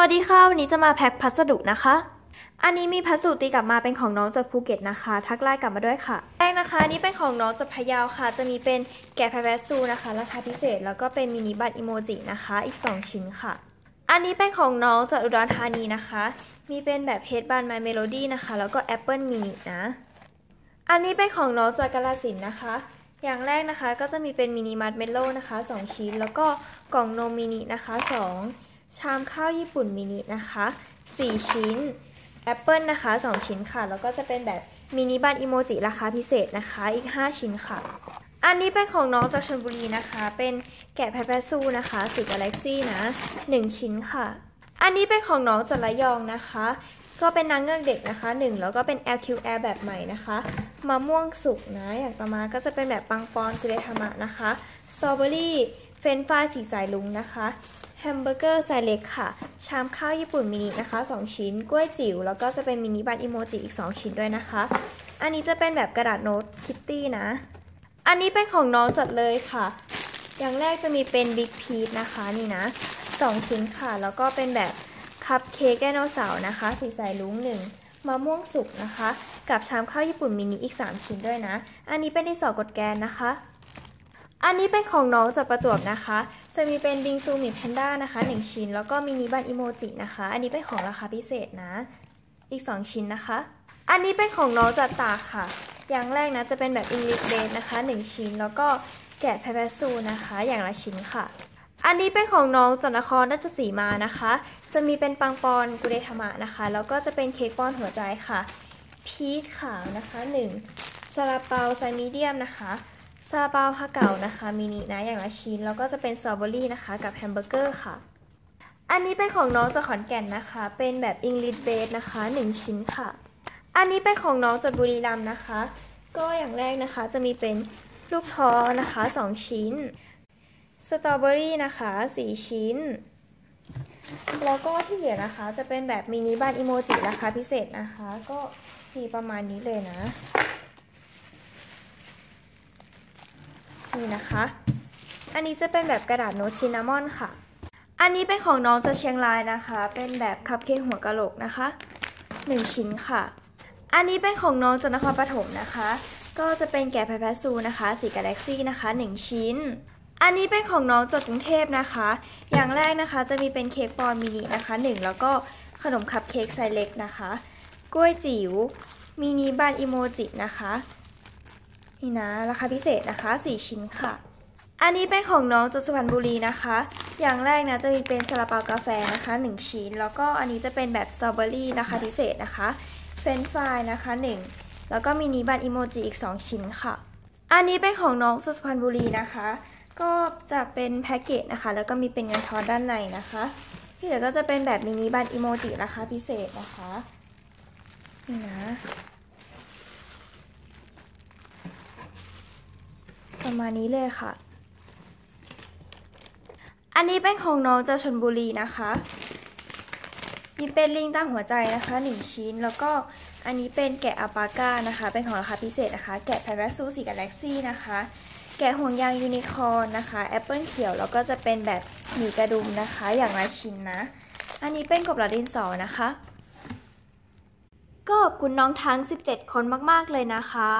วัสดีค่ะ วันนี้จะมาแพ็คพัสดุนะคะ อันนี้มีพัสดุตีกลับมาเป็นของน้องจากภูเก็ตนะคะ ทักไลน์กลับมาด้วยค่ะแรกนะคะนนี้เป็นของน้องจากพะเยาค่ะ จะมีเป็นแกะแพแวซูนะคะ ราคาพิเศษ แล้วก็เป็นมินิบัตรอิโมจินะคะ อีก 2 ชิ้นค่ะ อันนี้เป็นของน้องจากอุดรธานีนะคะ มีเป็นแบบเฮดบันไมเมโลดี้นะคะ แล้วก็แอปเปิลมินินะ อันนี้เป็นของน้องจากกาลสิล์นะคะ อย่างแรกนะคะก็จะมีเป็นมินิมัดเมโลนะคะ 2 ชิ้น แล้วก็กล่องนมมินินะคะ 2 ชามข้าวญี่ปุ่นมินินะคะ 4 ชิ้นแอปเปิลนะคะ 2 ชิ้นค่ะ แล้วก็จะเป็นแบบมินิบัตอิโมจิราคาพิเศษนะคะ อีก 5 ชิ้นค่ะ อันนี้เป็นของน้องจากชลบุรีนะคะ เป็นแกะแพแพซูนะคะสีกาแล็กซี่นะ 1 ชิ้นค่ะ อันนี้เป็นของน้องจากระยองนะคะ ก็เป็นนางเงือกเด็กนะคะหนึ่งแล้วก็เป็น LQL แบบใหม่นะคะมะม่วงสุกนะ อย่างต่อมาก็จะเป็นแบบปังปอนกุเรธามะนะคะ สตรอเบอรี่เฟรนฟรายสีสายลุงนะคะ แฮมเบอร์เกอร์ไซส์เล็กค่ะ ชามข้าวญี่ปุ่นมินินะคะ 2 ชิ้น กล้วยจิ๋ว แล้วก็จะเป็นมินิบัตอิโมจิอีก 2 ชิ้นด้วยนะคะ อันนี้จะเป็นแบบกระดาษโน้ตคิตตี้นะ อันนี้เป็นของน้องจัดเลยค่ะ อย่างแรกจะมีเป็นบิ๊กพีชนะคะนี่นะ 2 ชิ้นค่ะ แล้วก็เป็นแบบคัพเค้กไดโนเสาร์นะคะ สีใสลุ้งหนึ่งมะม่วงสุกนะคะ กับชามข้าวญี่ปุ่นมินิอีก 3 ชิ้นด้วยนะ อันนี้เป็นที่สอกดแกนนะคะ อันนี้เป็นของน้องจากประจวบนะคะ จะมีเป็นบิงซูมิแพนด้านะคะ 1 ชิ้น แล้วก็มินิบันอิโมจินะคะ อันนี้เป็นของราคาพิเศษนะ อีก 2 ชิ้นนะคะ อันนี้เป็นของน้องจากตาค่ะ อย่างแรกนะจะเป็นแบบอิงลิชเบสนะคะ 1 ชิ้น แล้วก็แกะแพแพซูนะคะ อย่างละชิ้นค่ะ อันนี้เป็นของน้องจากนครราชสีมานะคะ จะมีเป็นปังปอนกุเรธามะนะคะ แล้วก็จะเป็นเค้กป้อนหัวใจค่ะ พีชขาวนะคะ 1ซาลาเปาไซมีเดียมนะคะ ซาลาเปาฮาเก่านะคะมินินะอย่างละชิ้นแล้วก็จะเป็นสตรอเบอรี่นะคะ กับแฮมเบอร์เกอร์ค่ะ อันนี้เป็นของน้องจากขอนแก่นนะคะ เป็นแบบอิงลิชเบสนะคะ 1 ชิ้นค่ะ อันนี้เป็นของน้องจากบุรีรัมย์นะคะ ก็อย่างแรกนะคะจะมีเป็นลูกท้อนะคะ 2 ชิ้นสตรอเบอรี่นะคะ 4 ชิ้น แล้วก็ที่เหลือนะคะจะเป็นแบบมินิบันอิโมจิราคาพิเศษนะคะ ก็มีประมาณนี้เลยนะีนะคะ อันนี้จะเป็นแบบกระดาษโน้ตชินนามอนค่ะ อันนี้เป็นของน้องจาเชียงรายนะคะ เป็นแบบคัพเค้กหัวกะโหลกนะคะ 1 ชิ้นค่ะ อันนี้เป็นของน้องจากนครปฐมนะคะ ก็จะเป็นแกะแพแพซูนะคะสีกาแล็กซี่นะคะ 1 ชิ้น อันนี้เป็นของน้องจากกรุงเทพนะคะ อย่างแรกนะคะจะมีเป็นเค้กปอนมินินะคะ 1 แล้วก็ขนมคัพเค้กไซส์เล็กนะคะ กล้วยจิ๋วมินิบันอิโมจินะคะ นี่นะ ราคาพิเศษนะคะ 4 ชิ้นค่ะ อันนี้เป็นของน้องจากสุพรรณบุรีนะคะ อย่างแรกนะจะมีเป็นซาลาเปากาแฟนะคะ 1 ชิ้น แล้วก็อันนี้จะเป็นแบบสตรอเบอรี่นะคะพิเศษนะคะ เฟรนฟรายนะคะ 1 แล้วก็มินิบันอิโมจิอีก 2 ชิ้นค่ะ อันนี้เป็นของน้องสุพรรณบุรีนะคะ ก็จะเป็นแพ็กเกจนะคะ แล้วก็มีเป็นเงินทอนด้านในนะคะ ที่เหลือก็จะเป็นแบบมินิบันอิโมจิราคาพิเศษนะคะ นี่นะ ประมาณนี้เลยค่ะ อันนี้เป็นของน้องจากชนบุรีนะคะมีเป็นลิงตั้งหัวใจนะคะหนึ่งชิ้น แล้วก็อันนี้เป็นแกะอปาก้านะคะ เป็นของราคาพิเศษนะคะ แกะแพนแรซูสีกาแล็กซี่นะคะ แกะห่วงยางยูนิคอร์นนะคะ แอปเปิลเขียว แล้วก็จะเป็นแบบหมีกระดุมนะคะ อย่างละชิ้นนะ อันนี้เป็นกบหลาดินสอนะคะ ก็ขอบคุณน้องทั้ง 17 คนมาก ๆ เลยนะคะ